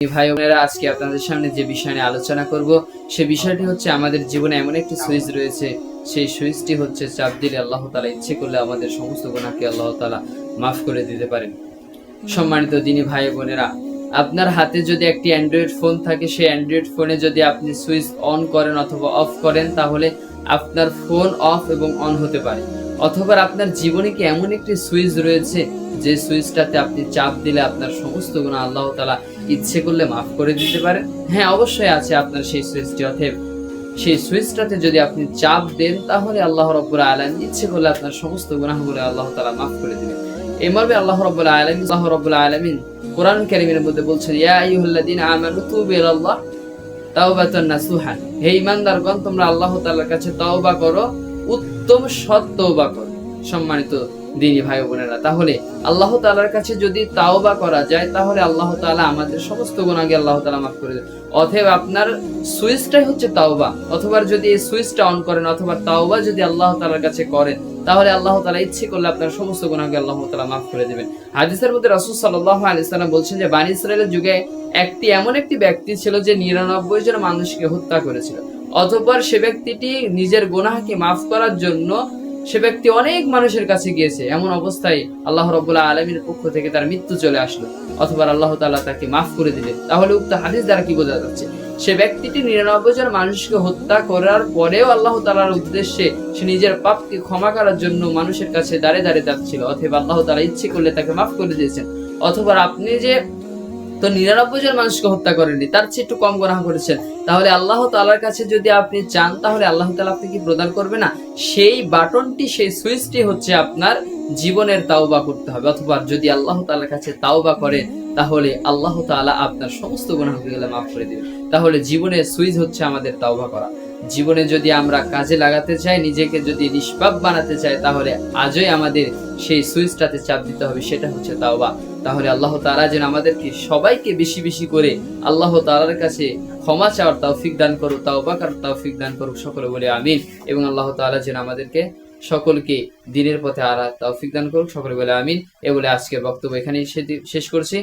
ভাই বোনেরা, আজকে আপনাদের সামনে যে বিষয় নিয়ে আলোচনা করব, সে বিষয়টি হচ্ছে আমাদের জীবনে এমন একটি সুইচ রয়েছে। সেই সুইচটি হচ্ছে চাপ দিলে আল্লাহ তালা ইচ্ছে করলে আমাদের সমস্ত গুণাকে আল্লাহ তালা মাফ করে দিতে পারেন। সম্মানিত দিনী ভাই বোনেরা, আপনার হাতে যদি একটি অ্যান্ড্রয়েড ফোন থাকে, সেই অ্যান্ড্রয়েড ফোনে যদি আপনি সুইচ অন করেন অথবা অফ করেন, তাহলে আপনার ফোন অফ এবং অন হতে পারে। অথবা আপনার জীবনে কি এমন একটি সুইচ রয়েছে যে সুইচটাতে আপনি চাপ দিলে আপনার সমস্ত গুণা আল্লাহ তালা ইচ্ছে করলে মাফ করে দিতে পারেন? হ্যাঁ অবশ্যই আছে আপনার সেই সুইচটি, অতএব সেই সুইচটাতে যদি আপনি চাপ দেন, তাহলে আল্লাহ রব্বুল আলম ইচ্ছে করলে আপনার সমস্ত গুনাহগুলো আল্লাহ তালা মাফ করে দিবেন। এই মর্মে আল্লাহ রব্বুল আলমিন, আল্লাহ রব্বুল আলমিন কোরআন কারিমের মধ্যে বলছেন, ইয়া আইয়ুহাল্লাযীনা আমানু তুবু ইলাল্লাহ তাওবাতান নাসুহা। হে ঈমানদারগণ, তোমরা আল্লাহ তাআলার কাছে তওবা করো। উত্তম সৎ তওবা করো। সম্মানিত দিনী ভাই বোনেরা, তাহলে আল্লাহ তালার কাছে যদি তাওবা করা যায়, তাহলে আল্লাহ তালা আমাদের সমস্ত গুণাগে আল্লাহ তালা মাফ করে দেয় অতএব আপনার সুইচটাই হচ্ছে তাওবা, অথবা যদি এই সুইচটা অন করেন, অথবা তাওবা যদি আল্লাহ তালার কাছে করেন তাহলে আল্লাহ তাআলা ইচ্ছে করলে আপনার সমস্ত গুনাহকে আল্লাহ তাআলা মাফ করে দেবেন। হাদিসের মধ্যে রাসূল সাল্লাল্লাহু আলাইহি সাল্লাম বলছেন যে, বানী ইসরায়েলের যুগে একটি এমন একটি ব্যক্তি ছিল যে নিরানব্বই জন মানুষকে হত্যা করেছিল। অতঃপর সে ব্যক্তিটি নিজের গুনাহকে মাফ করার জন্য সে ব্যক্তি অনেক মানুষের কাছে গিয়েছে। এমন অবস্থায় আল্লাহ রবুল্লাহ আলমীর পক্ষ থেকে তার মৃত্যু চলে আসলো। অথবা আল্লাহ তাআলা তাকে মাফ করে দিলেন। তাহলে উক্ত হাদিস দ্বারা কি বোঝা যাচ্ছে? সে ব্যক্তিটি নিরানব্বই জন মানুষকে হত্যা করার পরেও আল্লাহ তালার উদ্দেশ্যে সে নিজের পাপকে ক্ষমা করার জন্য মানুষের কাছে দাঁড়ে দাঁড়িয়ে যাচ্ছিল অথবা আল্লাহ তালা ইচ্ছে করলে তাকে মাফ করে দিয়েছেন। অথবা আপনি যে তো নিরানব্বই জন মানুষকে হত্যা করেননি, তার চেয়ে একটু কম গ্রহণ করেছেন। তাহলে আল্লাহ তালার কাছে যদি আপনি চান, তাহলে আল্লাহ তালা আপনি কি প্রদান করবে না। সেই বাটনটি, সেই সুইচটি হচ্ছে আপনার জীবনের তাওবা করতে হবে। অথবা যদি আল্লাহ তালার কাছে তাওবা করেন তাহলে আল্লাহ তাআলা আপনার সমস্ত গুনাহগুলো মাফ করে দিবেন তাহলে জীবনের সুইচ হচ্ছে আমাদের তাওবা করা। জীবনে যদি আমরা কাজে লাগাতে চাই, নিজেকে যদি নিষ্পাপ বানাতে চাই, তাহলে আজই আমাদের সেই সুইচটাতে চাপ দিতে হবে, সেটা হচ্ছে তাওবা। তাহলে আল্লাহ তালা যেন আমাদেরকে সবাইকে বেশি বেশি করে আল্লাহ তালার কাছে ক্ষমা চাওয়ার তৌফিক দান করুক, তাওবা করার তৌফিক দান করুক, সকলে বলে আমিন। এবং আল্লাহ তালা যেন আমাদেরকে সকলকে দিনের পথে আর তৌফিক দান করুক, সকলে বলে আমিন। এ বলে আজকের বক্তব্য এখানেই শেষ করছি।